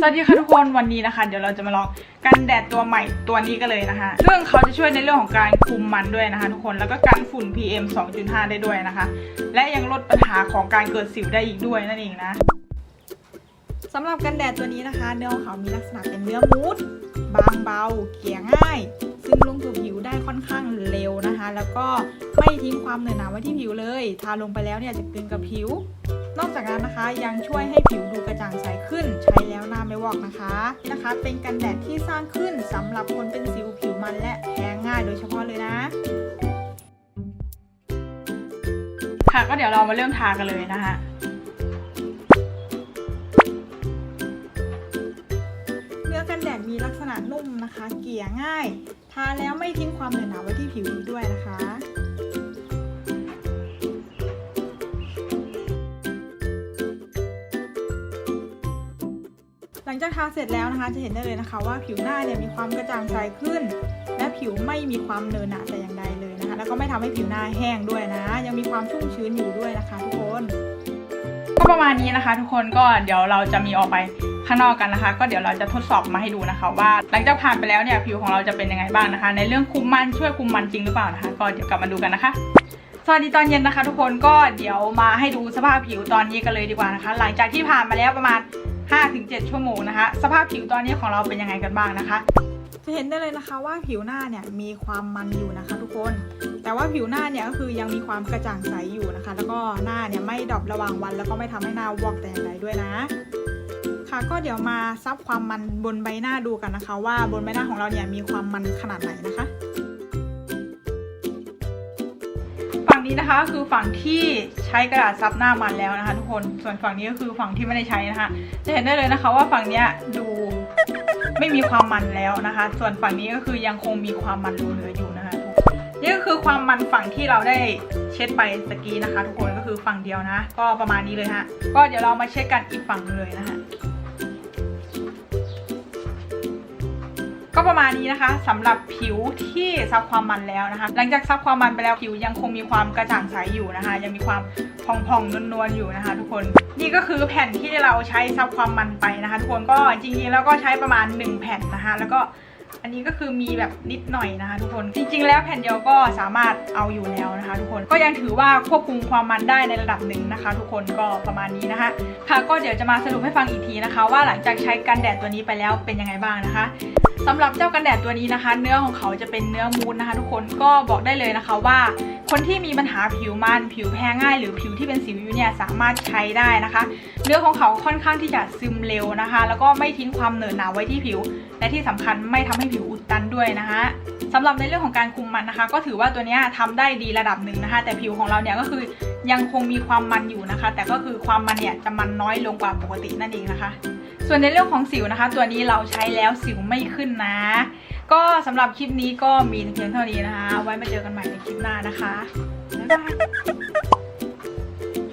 สวัสดีค่ะทุกคนวันนี้นะคะ เดี๋ยวเราจะมาลองกันแดดตัวใหม่ตัวนี้กันเลยนะคะซึ่งเขาจะช่วยในเรื่องของการคุมมันด้วยนะคะ ทุกคนแล้วก็กันฝุ่น PM 2.5 ได้ด้วยนะคะ และยังลดปัญหาของการเกิดสิวได้อีกด้วยนั่นเองนะสำหรับกันแดดตัวนี้นะคะ เนื้อของเขามีลักษณะเป็นเนื้อมูส ไม่ทิ้งความเหนอะหนาไว้ที่ผิวเลย ทาลงไปแล้วเนี่ยจะกลืนกับผิว นอกจากนั้นนะคะยังช่วยให้ผิวดูกระจ่างใสขึ้น ใช้แล้วหน้าไม่วอกนะคะนี่นะคะ เป็นกันแดดที่สร้างขึ้นสำหรับคนเป็นสิวผิวมันและแพ้ง่ายโดยเฉพาะเลยนะค่ะก็เดี๋ยวเรามาเริ่มทากันเลยนะคะเนื้อกันแดดมีลักษณะนุ่มนะคะ เกลี่ยง่าย ทาแล้วไม่ทิ้งความเหนอะหนาไว้ที่ผิวด้วยนะคะ งจากทาเสร็จแล้วนะคะ จะเห็นได้เลยนะคะ ว่าผิวหน้าเนี่ยมีความกระจ่างใสขึ้น และผิวไม่มีความเนินหนาแต่อย่างใดเลยนะคะ แล้วก็ไม่ทำให้ผิวหน้าแห้งด้วยนะ ยังมีความชุ่มชื้นอยู่ด้วยนะคะ ทุกคนก็ประมาณนี้นะคะ ทุกคนก็เดี๋ยวเราจะมีออกไปข้างนอกกันนะคะ ก็เดี๋ยวเราจะทดสอบมาให้ดูนะคะ ว่าหลังจากผ่านไปแล้วเนี่ยผิวของเราจะเป็นยังไงบ้างนะคะ ในเรื่องคุมมันช่วยคุมมันจริงหรือเปล่านะคะ ก็เดี๋ยวกลับมาดูกันนะคะสวัสดีตอนเย็นนะคะ ทุกคนก็เดี๋ยวมาให้ดูสภาพผิวตอนนี้กันเลยดีกว่านะคะ หลังจากที่ผ่านมาแล้วประมาณ 5-7 ชั่วโมงนะคะ สภาพผิวตอนนี้ของเราเป็นยังไงกันบ้างนะคะ จะเห็นได้เลยนะคะว่าผิวหน้าเนี่ยมีความมันอยู่นะคะทุกคน แต่ว่าผิวหน้าเนี่ยก็คือยังมีความกระจ่างใสอยู่นะคะ แล้วก็หน้าเนี่ยไม่ดรอประหว่างวัน แล้วก็ไม่ทำให้หน้าวอกแต่อย่างใดด้วยนะค่ะก็เดี๋ยวมาซับความมันบนใบหน้าดูกันนะคะ ว่าบนใบหน้าของเราเนี่ยมีความมันขนาดไหนนะคะ นี้นะคะคือฝั่งที่ใช้กระดาษซับหน้ามันแล้วนะคะ ทุกคนส่วนฝั่งนี้ก็คือฝั่งที่ไม่ได้ใช้นะคะ จะเห็นได้เลยนะคะว่าฝั่งนี้ดูไม่มีความมันแล้วนะคะ ส่วนฝั่งนี้ก็คือยังคงมีความมันเหลืออยู่นะคะนี่ก็คือความมันฝั่งที่เราได้เช็ดไปสกีนะคะ ทุกคนก็คือฝั่งเดียวนะ ก็ประมาณนี้เลยฮะก็เดี๋ยวเรามาเช็ดกันอีกฝั่งหนึ่งเลยนะคะ ก็ประมาณนี้นะคะสำหรับผิวที่ซับความมันแล้วนะคะ หลังจากซับความมันไปแล้วผิวยังคงมีความกระจ่างใสอยู่นะคะ ยังมีความพองๆนวลๆอยู่นะคะ ทุกคนนี่ก็คือแผ่นที่เราใช้ซับความมันไปนะคะ ทุกคนก็จริงๆแล้วก็ใช้ประมาณ 1 แผ่นนะคะ แล้วก็ อันนี้ก็คือมีแบบนิดหน่อยนะคะทุกคน จริง ๆ แล้วแผ่นเดียวก็สามารถเอาอยู่แล้วนะคะ ทุกคน ก็ยังถือว่าควบคุมความมันได้ในระดับหนึ่งนะคะ ทุกคนก็ประมาณนี้นะคะ ค่ะก็เดี๋ยวจะมาสรุปให้ฟังอีกทีนะคะ ว่าหลังจากใช้กันแดดตัวนี้ไปแล้วเป็นยังไงบ้างนะคะสำหรับเจ้ากันแดดตัวนี้นะคะ เนื้อของเขาจะเป็นเนื้อมูนนะคะ ทุกคนก็บอกได้เลยนะคะว่า คนที่มีปัญหาผิวมันผิวแพ้ง่าย หรือผิวที่เป็นสิวอยู่เนี่ยสามารถใช้ได้นะคะ เนื้อของเขาค่อนข้างที่จะซึมเร็วนะคะ แล้วก็ไม่ทิ้งความเหนอะหนาไว้ที่ผิว และที่สำคัญไม่ทำให้ผิวอุดตันด้วยนะคะสำหรับในเรื่องของการคุมมันนะคะ ก็ถือว่าตัวนี้ยทำได้ดีระดับหนึ่งนะคะ แต่ผิวของเราเนี่ยก็คือยังคงมีความมันอยู่นะคะ แต่ก็คือความมันเนี่ยจะมันน้อยลงกว่าปกตินั่นเองนะคะ ส่วนในเรื่องของสิวนะคะ ตัวนี้เราใช้แล้วสิวไม่ขึ้นนะ ก็สำหรับคลิปนี้ก็มีเพียงเท่านี้นะคะ ไว้มาเจอกันใหม่ในคลิปหน้านะคะบ๊ายบาย